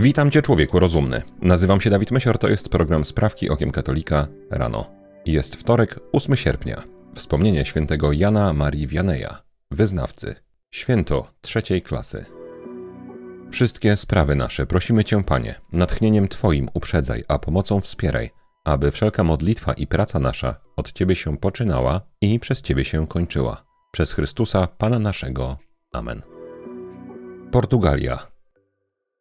Witam Cię, człowieku rozumny. Nazywam się Dawid Mysior, to jest program Sprawki Okiem Katolika rano. Jest wtorek, 8 sierpnia. Wspomnienie świętego Jana Marii Wianeja, wyznawcy. Święto trzeciej klasy. Wszystkie sprawy nasze prosimy Cię, Panie, natchnieniem Twoim uprzedzaj, a pomocą wspieraj, aby wszelka modlitwa i praca nasza od Ciebie się poczynała i przez Ciebie się kończyła. Przez Chrystusa, Pana naszego. Amen. Portugalia.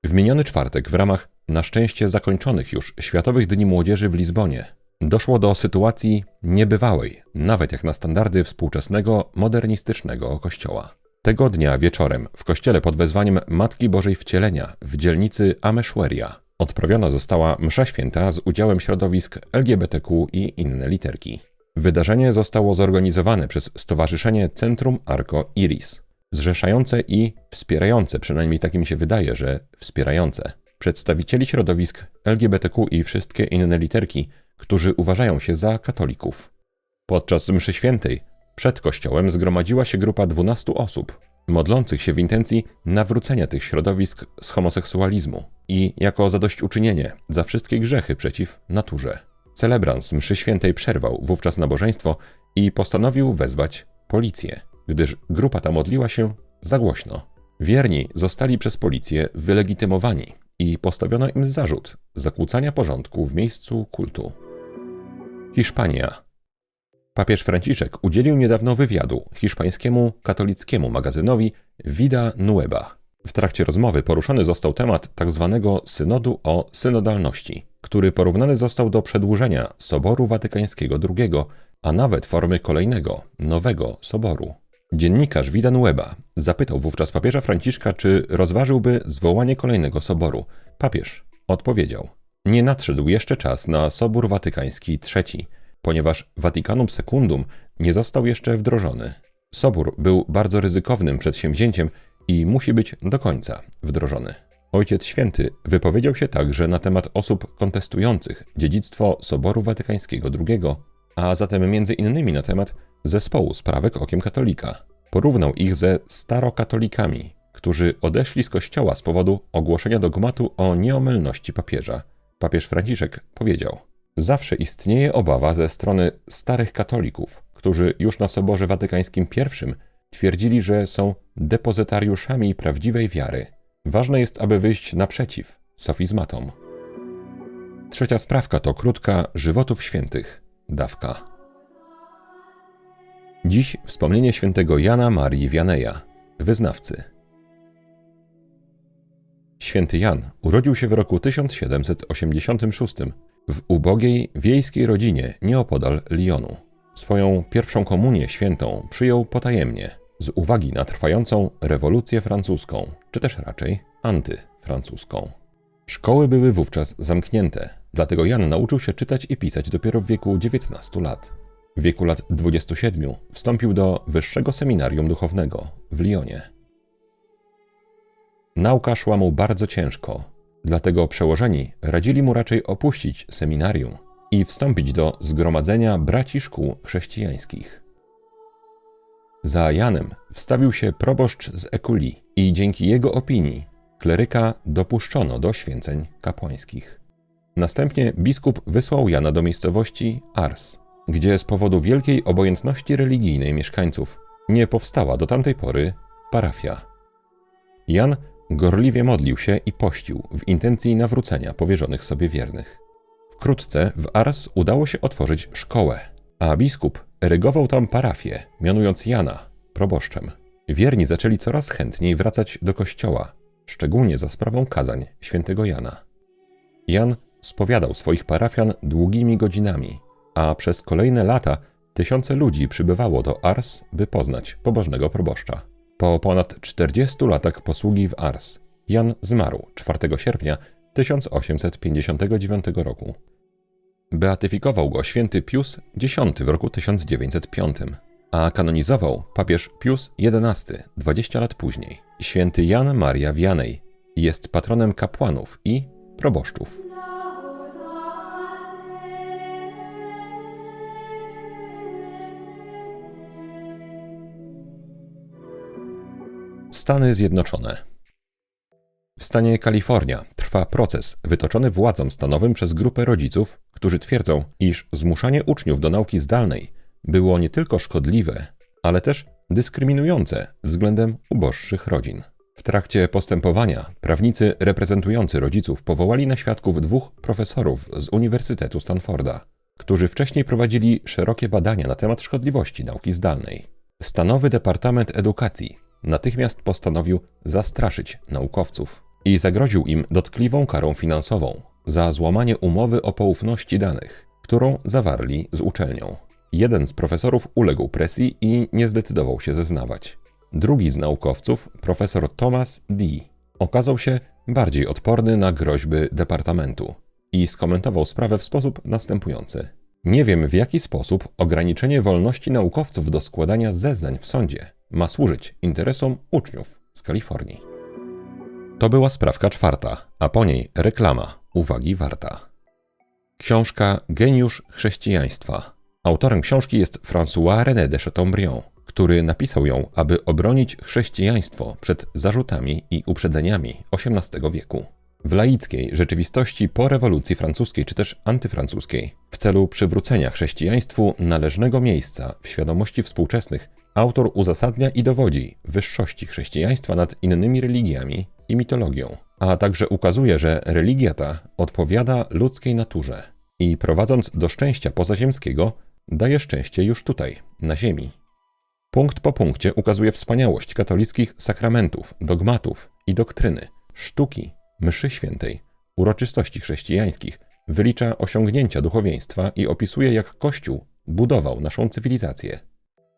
W miniony czwartek w ramach na szczęście zakończonych już Światowych Dni Młodzieży w Lizbonie doszło do sytuacji niebywałej, nawet jak na standardy współczesnego, modernistycznego kościoła. Tego dnia wieczorem w kościele pod wezwaniem Matki Bożej Wcielenia w dzielnicy Ameszweria odprawiona została msza święta z udziałem środowisk LGBTQ i inne literki. Wydarzenie zostało zorganizowane przez Stowarzyszenie Centrum Arco Iris, zrzeszające i wspierające, przynajmniej tak mi się wydaje, że wspierające, przedstawicieli środowisk LGBTQ i wszystkie inne literki, którzy uważają się za katolików. Podczas mszy świętej przed kościołem zgromadziła się grupa 12 osób, modlących się w intencji nawrócenia tych środowisk z homoseksualizmu i jako zadośćuczynienie za wszystkie grzechy przeciw naturze. Celebrans mszy świętej przerwał wówczas nabożeństwo i postanowił wezwać policję, gdyż grupa ta modliła się za głośno. Wierni zostali przez policję wylegitymowani i postawiono im zarzut zakłócania porządku w miejscu kultu. Hiszpania. Papież Franciszek udzielił niedawno wywiadu hiszpańskiemu katolickiemu magazynowi Vida Nueva. W trakcie rozmowy poruszony został temat tzw. Tak synodu o synodalności, który porównany został do przedłużenia Soboru Watykańskiego II, a nawet formy kolejnego, nowego soboru. Dziennikarz Vida Nueva zapytał wówczas papieża Franciszka, czy rozważyłby zwołanie kolejnego soboru. Papież odpowiedział: Nie nadszedł jeszcze czas na Sobór Watykański III, ponieważ Vaticanum Secundum nie został jeszcze wdrożony. Sobór był bardzo ryzykownym przedsięwzięciem i musi być do końca wdrożony. Ojciec Święty wypowiedział się także na temat osób kontestujących dziedzictwo Soboru Watykańskiego II, a zatem między innymi na temat zespołu sprawek okiem katolika. Porównał ich ze starokatolikami, którzy odeszli z kościoła z powodu ogłoszenia dogmatu o nieomylności papieża. Papież Franciszek powiedział: Zawsze istnieje obawa ze strony starych katolików, którzy już na Soborze Watykańskim I twierdzili, że są depozytariuszami prawdziwej wiary. Ważne jest, aby wyjść naprzeciw sofizmatom. Trzecia sprawka to krótka żywotów świętych, dawka. Dziś wspomnienie świętego Jana Marii Wianeja, wyznawcy. Święty Jan urodził się w roku 1786 w ubogiej wiejskiej rodzinie nieopodal Lyonu. Swoją pierwszą komunię świętą przyjął potajemnie, z uwagi na trwającą rewolucję francuską, czy też raczej antyfrancuską. Szkoły były wówczas zamknięte, dlatego Jan nauczył się czytać i pisać dopiero w wieku 19 lat. W wieku lat 27 wstąpił do Wyższego Seminarium Duchownego w Lyonie. Nauka szła mu bardzo ciężko, dlatego przełożeni radzili mu raczej opuścić seminarium i wstąpić do zgromadzenia braci szkół chrześcijańskich. Za Janem wstawił się proboszcz z Ekuli i dzięki jego opinii kleryka dopuszczono do święceń kapłańskich. Następnie biskup wysłał Jana do miejscowości Ars, gdzie z powodu wielkiej obojętności religijnej mieszkańców nie powstała do tamtej pory parafia. Jan gorliwie modlił się i pościł w intencji nawrócenia powierzonych sobie wiernych. Wkrótce w Ars udało się otworzyć szkołę, a biskup erygował tam parafię, mianując Jana proboszczem. Wierni zaczęli coraz chętniej wracać do kościoła, szczególnie za sprawą kazań świętego Jana. Jan spowiadał swoich parafian długimi godzinami, a przez kolejne lata tysiące ludzi przybywało do Ars, by poznać pobożnego proboszcza. Po ponad 40 latach posługi w Ars, Jan zmarł 4 sierpnia 1859 roku. Beatyfikował go święty Pius X w roku 1905, a kanonizował papież Pius XI 20 lat później. Święty Jan Maria Vianney jest patronem kapłanów i proboszczów. Stany Zjednoczone. W stanie Kalifornia trwa proces wytoczony władzom stanowym przez grupę rodziców, którzy twierdzą, iż zmuszanie uczniów do nauki zdalnej było nie tylko szkodliwe, ale też dyskryminujące względem uboższych rodzin. W trakcie postępowania prawnicy reprezentujący rodziców powołali na świadków dwóch profesorów z Uniwersytetu Stanforda, którzy wcześniej prowadzili szerokie badania na temat szkodliwości nauki zdalnej. Stanowy Departament Edukacji natychmiast postanowił zastraszyć naukowców i zagroził im dotkliwą karą finansową za złamanie umowy o poufności danych, którą zawarli z uczelnią. Jeden z profesorów uległ presji i nie zdecydował się zeznawać. Drugi z naukowców, profesor Thomas Dee, okazał się bardziej odporny na groźby departamentu i skomentował sprawę w sposób następujący. Nie wiem, w jaki sposób ograniczenie wolności naukowców do składania zeznań w sądzie ma służyć interesom uczniów z Kalifornii. To była sprawka czwarta, a po niej reklama, uwagi warta. Książka Geniusz chrześcijaństwa. Autorem książki jest François René de Chateaubriand, który napisał ją, aby obronić chrześcijaństwo przed zarzutami i uprzedzeniami XVIII wieku. W laickiej rzeczywistości po rewolucji francuskiej czy też antyfrancuskiej, w celu przywrócenia chrześcijaństwu należnego miejsca w świadomości współczesnych, autor uzasadnia i dowodzi wyższości chrześcijaństwa nad innymi religiami i mitologią, a także ukazuje, że religia ta odpowiada ludzkiej naturze i prowadząc do szczęścia pozaziemskiego, daje szczęście już tutaj, na ziemi. Punkt po punkcie ukazuje wspaniałość katolickich sakramentów, dogmatów i doktryny, sztuki, mszy świętej, uroczystości chrześcijańskich, wylicza osiągnięcia duchowieństwa i opisuje, jak Kościół budował naszą cywilizację.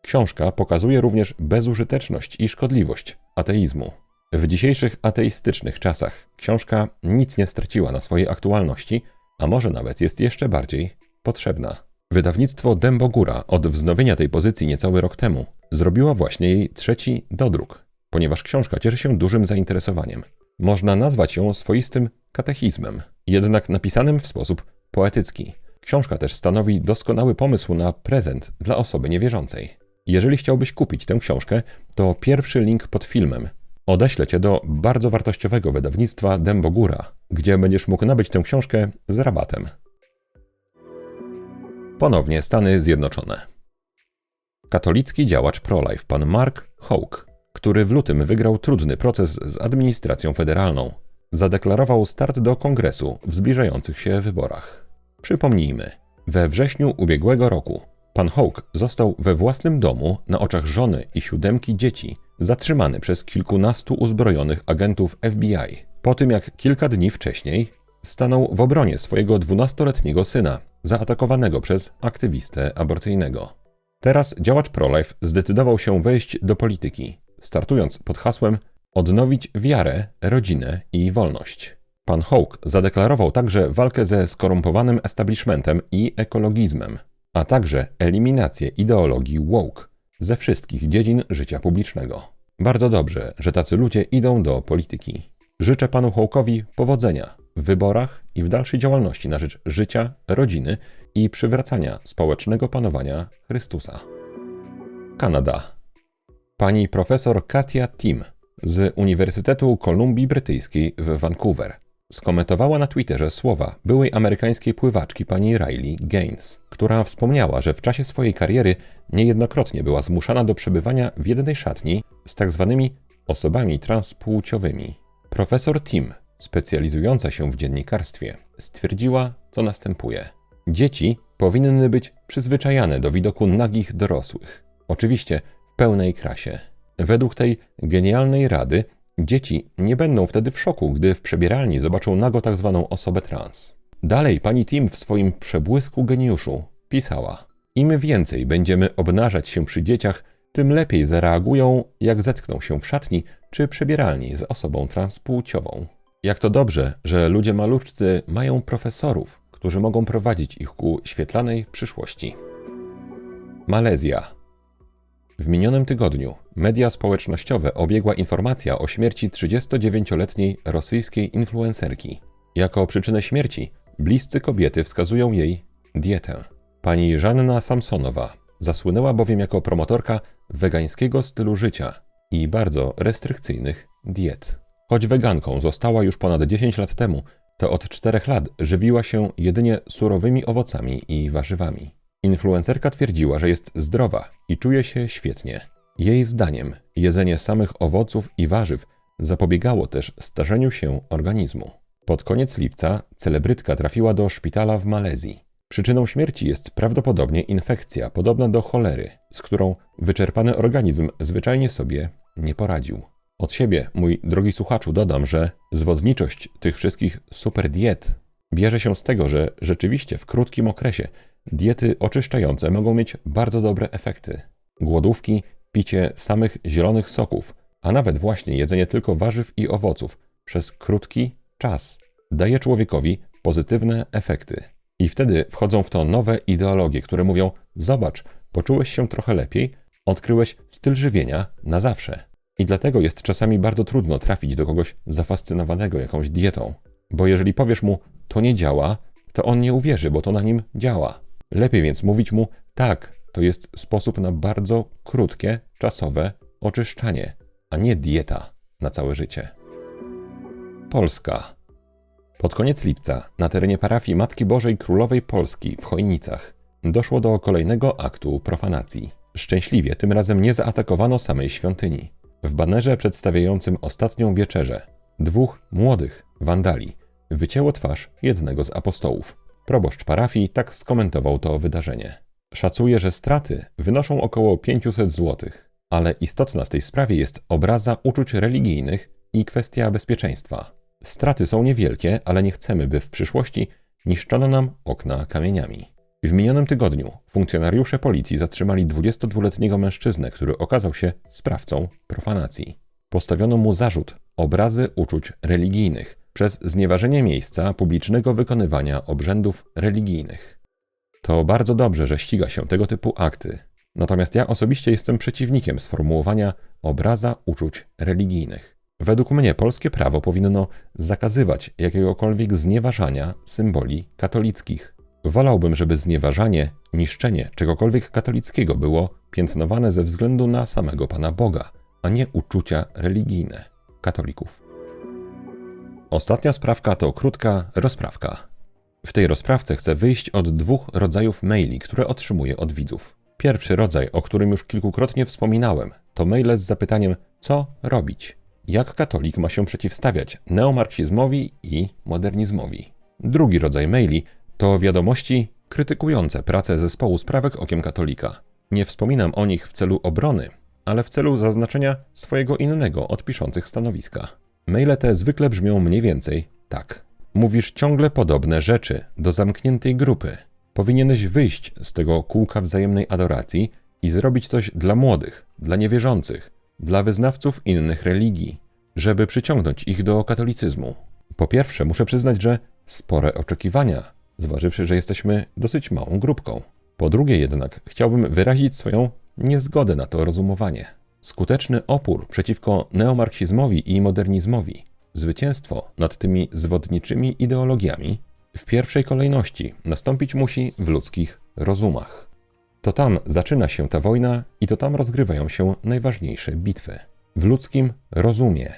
Książka pokazuje również bezużyteczność i szkodliwość ateizmu. W dzisiejszych ateistycznych czasach książka nic nie straciła na swojej aktualności, a może nawet jest jeszcze bardziej potrzebna. Wydawnictwo Dębogóra od wznowienia tej pozycji niecały rok temu zrobiło właśnie jej trzeci dodruk, ponieważ książka cieszy się dużym zainteresowaniem. Można nazwać ją swoistym katechizmem, jednak napisanym w sposób poetycki. Książka też stanowi doskonały pomysł na prezent dla osoby niewierzącej. Jeżeli chciałbyś kupić tę książkę, to pierwszy link pod filmem odeślę cię do bardzo wartościowego wydawnictwa Dębogóra, gdzie będziesz mógł nabyć tę książkę z rabatem. Ponownie Stany Zjednoczone. Katolicki działacz pro-life pan Mark Houck, który w lutym wygrał trudny proces z administracją federalną, zadeklarował start do kongresu w zbliżających się wyborach. Przypomnijmy, we wrześniu ubiegłego roku pan Houck został we własnym domu na oczach żony i siódemki dzieci zatrzymany przez kilkunastu uzbrojonych agentów FBI, po tym jak kilka dni wcześniej stanął w obronie swojego dwunastoletniego syna, zaatakowanego przez aktywistę aborcyjnego. Teraz działacz pro-life zdecydował się wejść do polityki, startując pod hasłem Odnowić wiarę, rodzinę i wolność. Pan Hawke zadeklarował także walkę ze skorumpowanym establishmentem i ekologizmem, a także eliminację ideologii woke ze wszystkich dziedzin życia publicznego. Bardzo dobrze, że tacy ludzie idą do polityki. Życzę panu Hołkowi powodzenia w wyborach i w dalszej działalności na rzecz życia, rodziny i przywracania społecznego panowania Chrystusa. Kanada. Pani profesor Katia Tim z Uniwersytetu Kolumbii Brytyjskiej w Vancouver skomentowała na Twitterze słowa byłej amerykańskiej pływaczki pani Riley Gaines, która wspomniała, że w czasie swojej kariery niejednokrotnie była zmuszana do przebywania w jednej szatni z tak zwanymi osobami transpłciowymi. Profesor Tim, specjalizująca się w dziennikarstwie, stwierdziła, co następuje. Dzieci powinny być przyzwyczajane do widoku nagich dorosłych. Oczywiście w pełnej krasie. Według tej genialnej rady Dzieci nie będą wtedy w szoku, gdy w przebieralni zobaczą nago tak zwaną osobę trans. Dalej pani Tim w swoim przebłysku geniuszu pisała: Im więcej będziemy obnażać się przy dzieciach, tym lepiej zareagują, jak zetkną się w szatni czy przebieralni z osobą transpłciową. Jak to dobrze, że ludzie maluczcy mają profesorów, którzy mogą prowadzić ich ku świetlanej przyszłości. Malezja w minionym tygodniu media społecznościowe obiegła informacja o śmierci 39-letniej rosyjskiej influencerki. Jako przyczynę śmierci bliscy kobiety wskazują jej dietę. Pani Żanna Samsonowa zasłynęła bowiem jako promotorka wegańskiego stylu życia i bardzo restrykcyjnych diet. Choć weganką została już ponad 10 lat temu, to od 4 lat żywiła się jedynie surowymi owocami i warzywami. Influencerka twierdziła, że jest zdrowa i czuje się świetnie. Jej zdaniem jedzenie samych owoców i warzyw zapobiegało też starzeniu się organizmu. Pod koniec lipca celebrytka trafiła do szpitala w Malezji. Przyczyną śmierci jest prawdopodobnie infekcja podobna do cholery, z którą wyczerpany organizm zwyczajnie sobie nie poradził. Od siebie, mój drogi słuchaczu, dodam, że zwodniczość tych wszystkich super diet bierze się z tego, że rzeczywiście w krótkim okresie diety oczyszczające mogą mieć bardzo dobre efekty. Głodówki, picie samych zielonych soków, a nawet właśnie jedzenie tylko warzyw i owoców przez krótki czas daje człowiekowi pozytywne efekty. I wtedy wchodzą w to nowe ideologie, które mówią: Zobacz, poczułeś się trochę lepiej, odkryłeś styl żywienia na zawsze. I dlatego jest czasami bardzo trudno trafić do kogoś zafascynowanego jakąś dietą. Bo jeżeli powiesz mu, to nie działa, to on nie uwierzy, bo to na nim działa. Lepiej więc mówić mu, tak, to jest sposób na bardzo krótkie, czasowe oczyszczanie, a nie dieta na całe życie. Polska. Pod koniec lipca na terenie parafii Matki Bożej Królowej Polski w Chojnicach doszło do kolejnego aktu profanacji. Szczęśliwie tym razem nie zaatakowano samej świątyni. W banerze przedstawiającym ostatnią wieczerzę dwóch młodych wandali wycięło twarz jednego z apostołów. Proboszcz parafii tak skomentował to wydarzenie. Szacuje, że straty wynoszą około 500 zł, ale istotna w tej sprawie jest obraza uczuć religijnych i kwestia bezpieczeństwa. Straty są niewielkie, ale nie chcemy, by w przyszłości niszczono nam okna kamieniami. W minionym tygodniu funkcjonariusze policji zatrzymali 22-letniego mężczyznę, który okazał się sprawcą profanacji. Postawiono mu zarzut obrazy uczuć religijnych przez znieważenie miejsca publicznego wykonywania obrzędów religijnych. To bardzo dobrze, że ściga się tego typu akty. Natomiast ja osobiście jestem przeciwnikiem sformułowania obraza uczuć religijnych. Według mnie polskie prawo powinno zakazywać jakiegokolwiek znieważania symboli katolickich. Wolałbym, żeby znieważanie, niszczenie czegokolwiek katolickiego było piętnowane ze względu na samego Pana Boga, a nie uczucia religijne katolików. Ostatnia sprawka to krótka rozprawka. W tej rozprawce chcę wyjść od dwóch rodzajów maili, które otrzymuję od widzów. Pierwszy rodzaj, o którym już kilkukrotnie wspominałem, to maile z zapytaniem, co robić jak katolik ma się przeciwstawiać neomarksizmowi i modernizmowi. Drugi rodzaj maili to wiadomości krytykujące pracę zespołu sprawek okiem katolika. Nie wspominam o nich w celu obrony, ale w celu zaznaczenia swojego innego od piszących stanowiska. Maile te zwykle brzmią mniej więcej tak. Mówisz ciągle podobne rzeczy do zamkniętej grupy. Powinieneś wyjść z tego kółka wzajemnej adoracji i zrobić coś dla młodych, dla niewierzących, dla wyznawców innych religii, żeby przyciągnąć ich do katolicyzmu. Po pierwsze, muszę przyznać, że spore oczekiwania, zważywszy, że jesteśmy dosyć małą grupką. Po drugie jednak, chciałbym wyrazić swoją niezgodę na to rozumowanie. Skuteczny opór przeciwko neomarksizmowi i modernizmowi, zwycięstwo nad tymi zwodniczymi ideologiami, w pierwszej kolejności nastąpić musi w ludzkich rozumach. To tam zaczyna się ta wojna i to tam rozgrywają się najważniejsze bitwy. W ludzkim rozumie.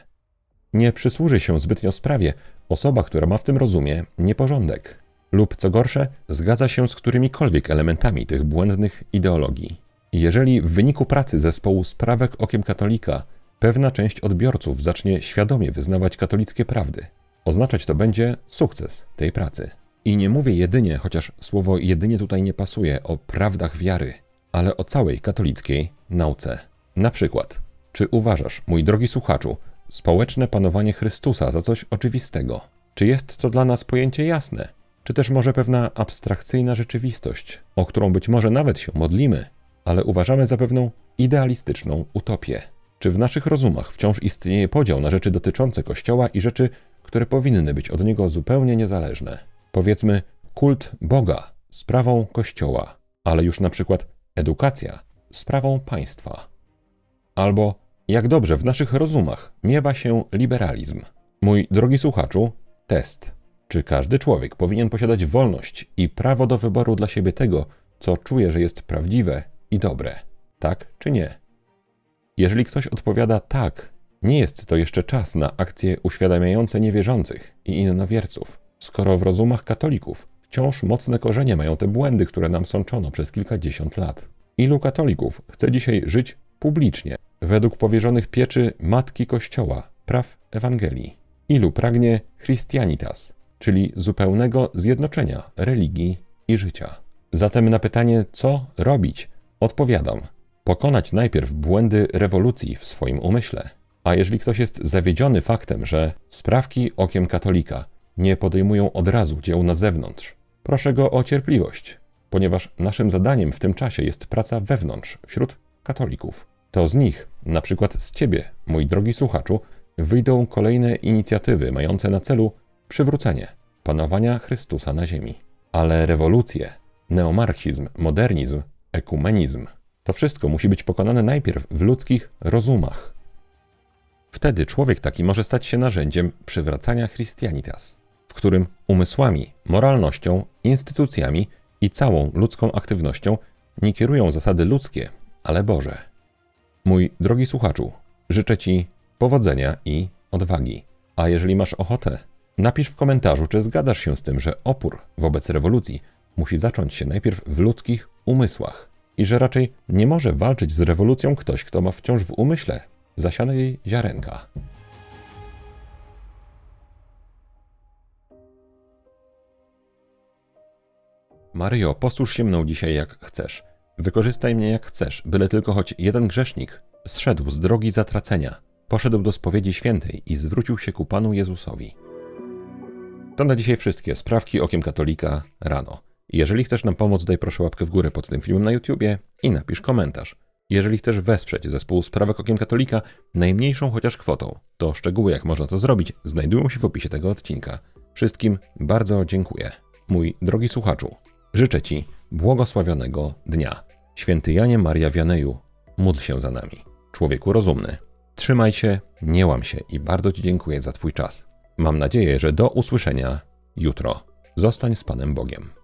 Nie przysłuży się zbytnio sprawie osoba, która ma w tym rozumie nieporządek, lub co gorsze, zgadza się z którymikolwiek elementami tych błędnych ideologii. Jeżeli w wyniku pracy zespołu sprawek okiem katolika pewna część odbiorców zacznie świadomie wyznawać katolickie prawdy, oznaczać to będzie sukces tej pracy. I nie mówię jedynie, chociaż słowo jedynie tutaj nie pasuje, o prawdach wiary, ale o całej katolickiej nauce. Na przykład, czy uważasz, mój drogi słuchaczu, społeczne panowanie Chrystusa za coś oczywistego? Czy jest to dla nas pojęcie jasne? Czy też może pewna abstrakcyjna rzeczywistość, o którą być może nawet się modlimy, ale uważamy za pewną idealistyczną utopię? Czy w naszych rozumach wciąż istnieje podział na rzeczy dotyczące Kościoła i rzeczy, które powinny być od niego zupełnie niezależne? Powiedzmy kult Boga sprawą Kościoła, ale już na przykład edukacja sprawą państwa. Albo jak dobrze w naszych rozumach miewa się liberalizm. Mój drogi słuchaczu, test. Czy każdy człowiek powinien posiadać wolność i prawo do wyboru dla siebie tego, co czuje, że jest prawdziwe i dobre? Tak czy nie? Jeżeli ktoś odpowiada tak, Nie jest to jeszcze czas na akcje uświadamiające niewierzących i innowierców, skoro w rozumach katolików wciąż mocne korzenie mają te błędy, które nam sączono przez kilkadziesiąt lat. Ilu katolików chce dzisiaj żyć publicznie, według powierzonych pieczy Matki Kościoła, praw Ewangelii? Ilu pragnie Christianitas, czyli zupełnego zjednoczenia religii i życia? Zatem na pytanie, co robić, odpowiadam: pokonać najpierw błędy rewolucji w swoim umyśle. A jeżeli ktoś jest zawiedziony faktem, że sprawki okiem katolika nie podejmują od razu dzieł na zewnątrz, proszę go o cierpliwość, ponieważ naszym zadaniem w tym czasie jest praca wewnątrz, wśród katolików. To z nich, na przykład z ciebie, mój drogi słuchaczu, wyjdą kolejne inicjatywy mające na celu przywrócenie panowania Chrystusa na ziemi. Ale rewolucje, neomarchizm, modernizm, ekumenizm to wszystko musi być pokonane najpierw w ludzkich rozumach. Wtedy człowiek taki może stać się narzędziem przywracania Christianitas, w którym umysłami, moralnością, instytucjami i całą ludzką aktywnością nie kierują zasady ludzkie, ale Boże. Mój drogi słuchaczu, życzę Ci powodzenia i odwagi. A jeżeli masz ochotę, napisz w komentarzu, czy zgadzasz się z tym, że opór wobec rewolucji musi zacząć się najpierw w ludzkich umysłach i że raczej nie może walczyć z rewolucją ktoś, kto ma wciąż w umyśle zasiane jej ziarenka. Maryjo, posłuż się mną dzisiaj jak chcesz. Wykorzystaj mnie jak chcesz, byle tylko choć jeden grzesznik zszedł z drogi zatracenia, poszedł do spowiedzi świętej i zwrócił się ku Panu Jezusowi. To na dzisiaj wszystkie sprawki okiem katolika rano. Jeżeli chcesz nam pomóc, daj proszę łapkę w górę pod tym filmem na YouTubie i napisz komentarz. Jeżeli chcesz wesprzeć zespół Sprawek Okiem Katolika najmniejszą chociaż kwotą, to szczegóły jak można to zrobić znajdują się w opisie tego odcinka. Wszystkim bardzo dziękuję. Mój drogi słuchaczu, życzę Ci błogosławionego dnia. Święty Janie Maria Wianeju, módl się za nami. Człowieku rozumny, trzymaj się, nie łam się i bardzo Ci dziękuję za Twój czas. Mam nadzieję, że do usłyszenia jutro. Zostań z Panem Bogiem.